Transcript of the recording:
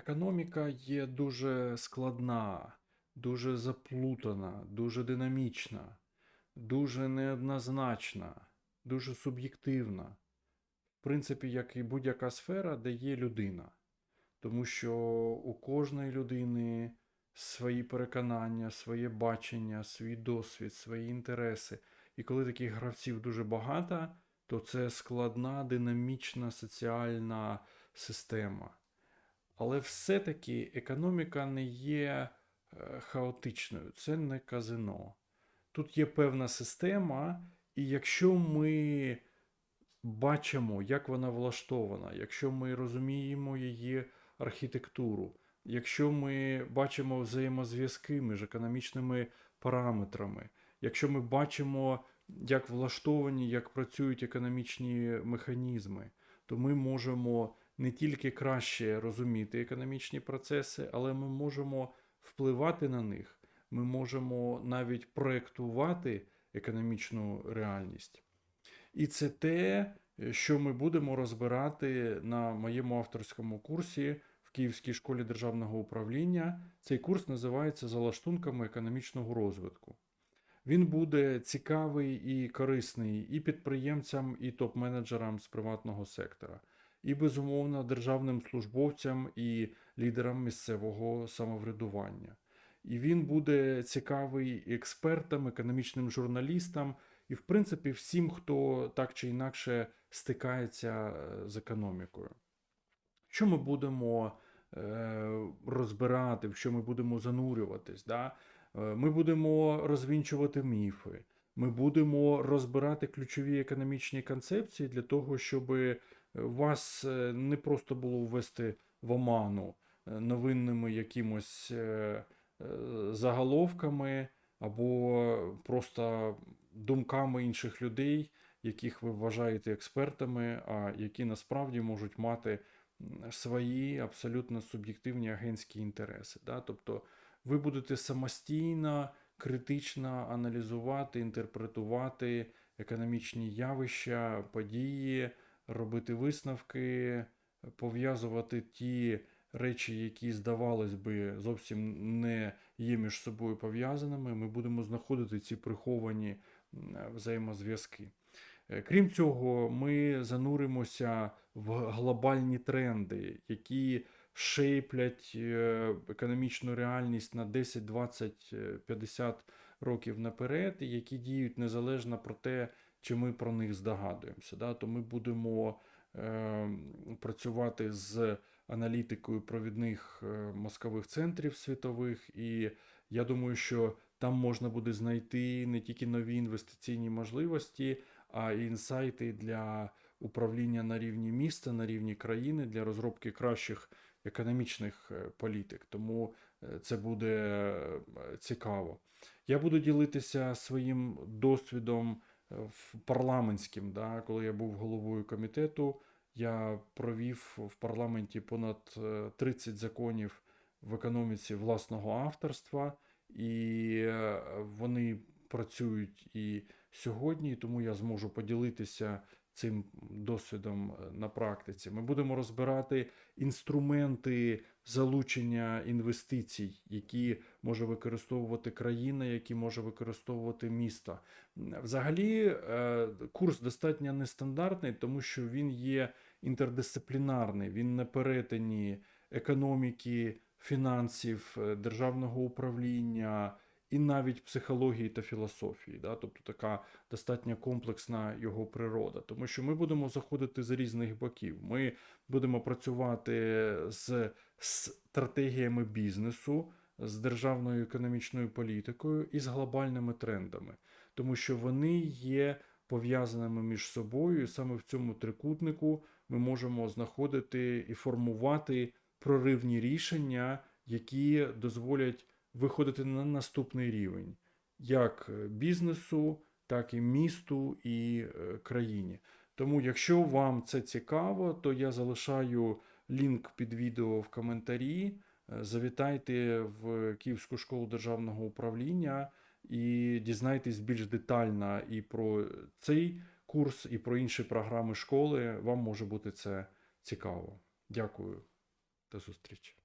Економіка є дуже складна, дуже заплутана, дуже динамічна, дуже неоднозначна, дуже суб'єктивна. В принципі, як і будь-яка сфера, де є людина. Тому що у кожної людини свої переконання, своє бачення, свій досвід, свої інтереси. І коли таких гравців дуже багато, то це складна, динамічна соціальна система. Але все-таки економіка не є е, хаотичною, це не казино. Тут є певна система, і якщо ми бачимо, як вона влаштована, якщо ми розуміємо її архітектуру, якщо ми бачимо взаємозв'язки між економічними параметрами, якщо ми бачимо, як влаштовані, як працюють економічні механізми, то ми можемо не тільки краще розуміти економічні процеси, але ми можемо впливати на них. Ми можемо навіть проєктувати економічну реальність. І це те, що ми будемо розбирати на моєму авторському курсі в Київській школі державного управління. Цей курс називається За лаштунками економічного розвитку. Він буде цікавий і корисний і підприємцям, і топ-менеджерам з приватного сектора, і, безумовно, державним службовцям і лідерам місцевого самоврядування. І він буде цікавий експертам, економічним журналістам, і, в принципі, всім, хто так чи інакше стикається е, з економікою. Що ми будемо е, розбирати, в що ми будемо занурюватись? Да? Е, Ми будемо розвінчувати міфи, ми будемо розбирати ключові економічні концепції для того, щоб вас е, не просто було ввести в оману е, новинними якимось е, заголовками або просто думками інших людей, яких ви вважаєте експертами, а які насправді можуть мати свої абсолютно суб'єктивні агентські інтереси. Да? Тобто ви будете самостійно, критично аналізувати, інтерпретувати економічні явища, події, робити висновки, пов'язувати ті речі, які, здавалось би, зовсім не є між собою пов'язаними. Ми будемо знаходити ці приховані взаємозв'язки. Е, Крім цього, ми зануримося в глобальні тренди, які шейплять е, економічну реальність на 10, 20, е, 50 років наперед, і які діють незалежно про те, чи ми про них здогадуємося. Да? То ми будемо е, працювати з аналітикою провідних е, мозкових центрів світових, і я думаю, що там можна буде знайти не тільки нові інвестиційні можливості, а й інсайти для управління на рівні міста, на рівні країни, для розробки кращих економічних е, політик. Тому е, це буде цікаво. Я буду ділитися своїм досвідом парламентським, да, коли я був головою комітету. Я провів в парламенті понад е, 30 законів в економіці власного авторства, і е, вони працюють і сьогодні, тому я зможу поділитися цим досвідом е, на практиці. Ми будемо розбирати інструменти залучення інвестицій, які може використовувати країна, які може використовувати місто. Взагалі, е, курс достатньо нестандартний, тому що він є інтердисциплінарний, він на перетині економіки, фінансів, е, державного управління і навіть психології та філософії. Да? Тобто така достатньо комплексна його природа. Тому що ми будемо заходити з різних боків. Ми будемо працювати з стратегіями бізнесу, з державною економічною політикою і з глобальними трендами, тому що вони є пов'язаними між собою, і саме в цьому трикутнику ми можемо знаходити і формувати проривні рішення, які дозволять виходити на наступний рівень як бізнесу, так і місту і е, країні. Тому, якщо вам це цікаво, то я залишаю лінк під відео в коментарі. Е, Завітайте в Київську школу державного управління і дізнайтесь більш детально і про цей курс, і про інші програми школи. Вам може бути це цікаво. Дякую. До зустрічі.